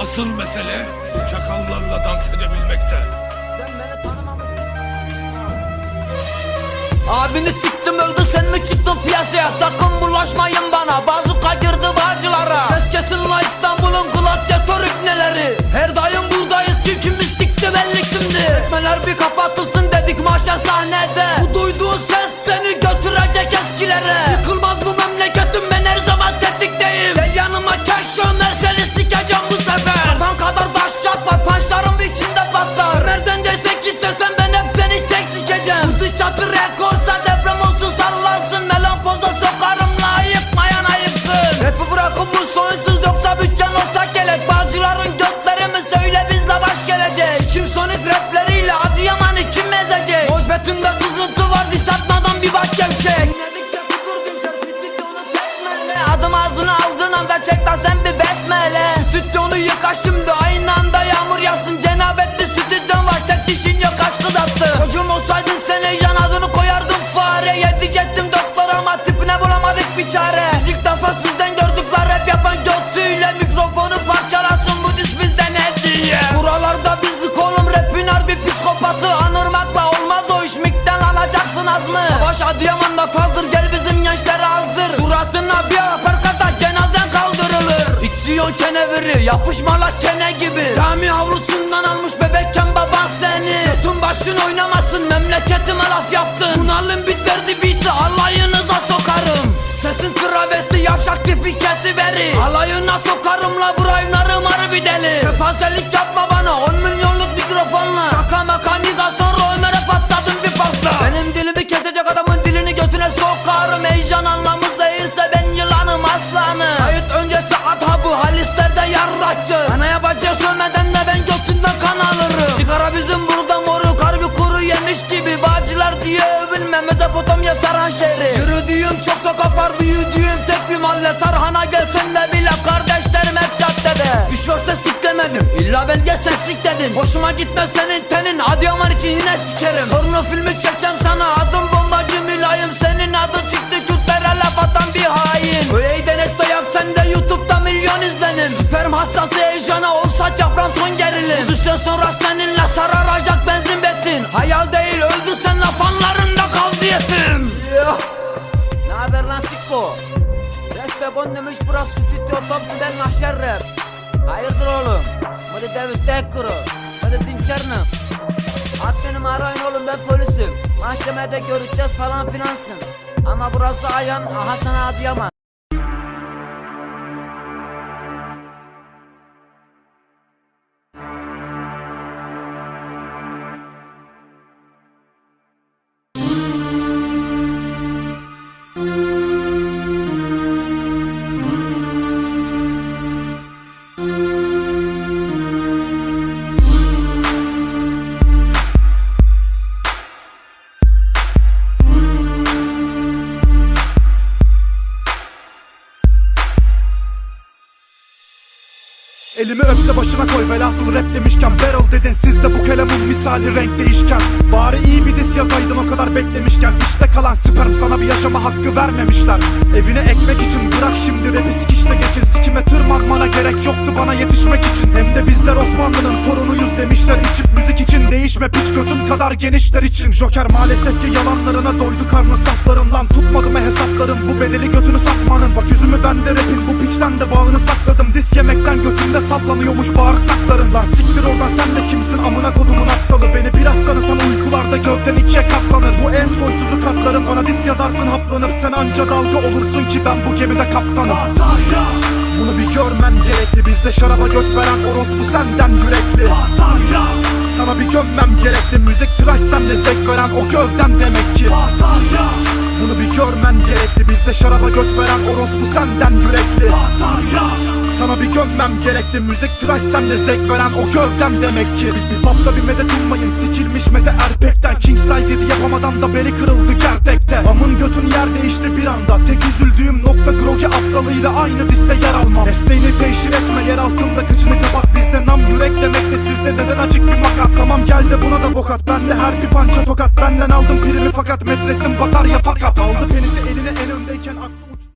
Asıl mesele çakallarla dans edebilmekte. Abini siktim öldü sen mi çıktın piyasaya? Sakın bulaşmayın bana bazuka girdi bağcılara Ses kesin la İstanbul'un gladyatör ipneleri. Her daim buradayız ki kimi sikti belli şimdi Yıka şimdi aynı anda yağmur yağsın. Cenabetli stüdyon var tek dişin yok aşk kızattı Çocuğum olsaydın sen heyecan adını koyardım. Fare Yedecektim doktor ama tipine bulamadık bir çare. Müzik defa sizden gördükler rap yapan götüyle Mikrofonu parçalasın bu diz bizden hediye Buralarda bizi kolum rapin harbi psikopatı. Anırmakla olmaz o iş mikten alacaksın az mı? Savaş Adıyaman'da fazdır gel bizim gençlere azdır. Suratına bir cenazen İçiyor keneviri yapışma la kene gibi. Cami avlusundan almış bebekken baban seni. Götün başın oynamasın memleketime laf yaptın. Bunalım bitirdi bitti alayınıza sokarım. Sesin travesti yavşak tipi keti veri. Alayına sokarım la burayımlarım harbi deli. Kepazelik yapma bana 10 milyonluk mikrofonla. Şaka Saran şehri. Yürüdüğüm çok sokak var büyüdüğüm tek bir mahalle Sarhana gelsen de bile kardeşlerim hep caddede. Üşürse siklemedim illa ben gel sen sik dedin Hoşuma gitmez senin tenin Adıyaman için yine sikerim. Porno filmi çekeceğim sana adım bombacı mülayim. Senin adın çıktı Kürtlere laf atan bir hain. Öyle denek de yap sen de YouTube'da milyon izlenim Sperm hastası heyecana olsak yapram son gerilim. Kudüs'ten sonra seninle sararacak benzin betin. Hayal değil öldü sen laf anlarında kaldı yetim sikko? Respekon demiş burası stüdyo ben mahşer rap. Hayırdır oğlum? Hadi David Dekkuru Hadi dinçerini At benim arayın oğlum ben polisim. Mahkemede görüşeceğiz falan finansın Ama burası Ayan Hasan Adıyaman Elimi öp de başına koy velhasıl rap demişken. Barrel dedin sizde bu kelamın misali renk değişken. Bari iyi bir dis yazaydın o kadar beklemişken. İşte kalan sperm sana bir yaşama hakkı vermemişler. Evine ekmek için bırak şimdi rapi sikişte geçin. Sikime tırmanmana gerek yoktu bana yetişmek için. Hem de bizler Osmanlı'nın torunuyuz demişler. İçip müzik için Değişme piç götün kadar genişler için. Joker maalesef ki yalanlarına doydu karnı saflarından Tutmadı mı hesapların bu bedeli götümde sallanıyormuş bağırsakların Lan siktir oradan sen de kimsin? Amına kodumun aptalı. Beni biraz tanısan uykularda gövden ikiye katlanır Bu en soysuzu kartlarım bana dis yazarsın haplanıp. Sen anca dalga olursun ki ben bu gemide kaptanım. Bunu bir görmen gerekli. Bizde şaraba göt veren orospu senden yürekli. Sana bir gömmem gerekli. Müzik tıraş sende zevk veren o gövdem demek ki Bunu bir görmen gerekli. Bizde şaraba göt veren orospu senden yürekli. Sana bir gömmem gerekti Müzik tıraş sende zevk veren o gövdem demek ki. Bir papta bir medet ummayın. Sikilmiş mete erpekten. King size yedi yapamadan da beli kırıldı gerdekte Amın götün yer değişti bir anda. Tek üzüldüğüm nokta Grogi aptalıyla aynı diste yer almam. Mesleğini teşhir etme. Yer altında kıçını kapat Benden aldım primi fakat metresim batar ya fakat Aldı penisi eline